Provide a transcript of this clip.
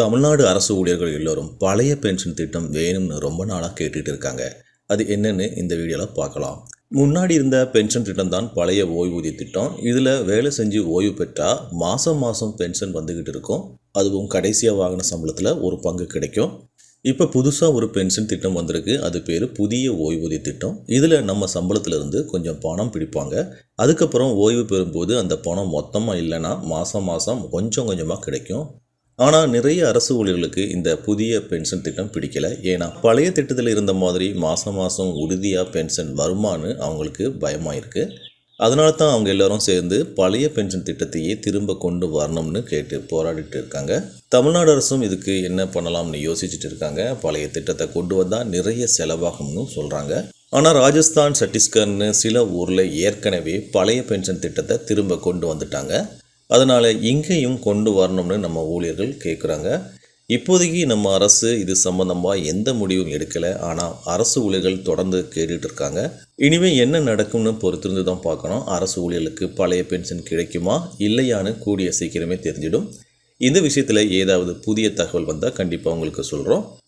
தமிழ்நாடு அரசு ஊழியர்கள் எல்லோரும் பழைய பென்ஷன் திட்டம் வேணும்னு ரொம்ப நாளாக கேட்டுட்டு இருக்காங்க. அது என்னன்னு இந்த வீடியோவில் பார்க்கலாம். முன்னாடி இருந்த பென்ஷன் திட்டம் தான் பழைய ஓய்வூதிய திட்டம். இதில் வேலை செஞ்சு ஓய்வு பெற்றால் மாதம் மாதம் பென்ஷன் வந்துக்கிட்டு இருக்கும். அதுவும் கடைசியாக வாங்கின சம்பளத்தில் ஒரு பங்கு கிடைக்கும். இப்போ புதுசாக ஒரு பென்ஷன் திட்டம் வந்திருக்கு. அது பேர் புதிய ஓய்வூதிய திட்டம். இதில் நம்ம சம்பளத்திலிருந்து கொஞ்சம் பணம் பிடிப்பாங்க. அதுக்கப்புறம் ஓய்வு பெறும்போது அந்த பணம் மொத்தமாக இல்லைன்னா மாதம் மாதம் கொஞ்சம் கொஞ்சமாக கிடைக்கும். ஆனால் நிறைய அரசு ஊழியர்களுக்கு இந்த புதிய பென்ஷன் திட்டம் பிடிக்கல. ஏன்னா பழைய திட்டத்தில் இருந்த மாதிரி மாதம் மாதம் உறுதியாக பென்ஷன் வருமானு அவங்களுக்கு பயமாக இருக்குது அதனால தான் அவங்க எல்லாரும் சேர்ந்து பழைய பென்ஷன் திட்டத்தையே திரும்ப கொண்டு வரணும்னு கேட்டு போராடிட்டு இருக்காங்க. தமிழ்நாடு அரசும் இதுக்கு என்ன பண்ணலாம்னு யோசிச்சுட்டு இருக்காங்க. பழைய திட்டத்தை கொண்டு வந்தால் நிறைய செலவாகும்னு சொல்கிறாங்க ஆனால் ராஜஸ்தான் சத்தீஸ்கர்னு சில ஊரில் ஏற்கனவே பழைய பென்ஷன் திட்டத்தை திரும்ப கொண்டு வந்துட்டாங்க. அதனால் இங்கேயும் கொண்டு வரணும்னு நம்ம ஊழியர்கள் கேட்குறாங்க இப்போதைக்கு நம்ம அரசு இது சம்மந்தமாக எந்த முடிவும் எடுக்கலை. ஆனால் அரசு ஊழியர்கள் தொடர்ந்து கேட்டுட்டு இருக்காங்க. இனிமேல் என்ன நடக்கும்னு பொறுத்திருந்து தான் பார்க்கணும். அரசு ஊழியர்களுக்கு பழைய பென்ஷன் கிடைக்குமா? இல்லையான்னு கூடிய சீக்கிரமே தெரிஞ்சிடும். இந்த விஷயத்தில் ஏதாவது புதிய தகவல் வந்தால் கண்டிப்பாக உங்களுக்கு சொல்கிறோம்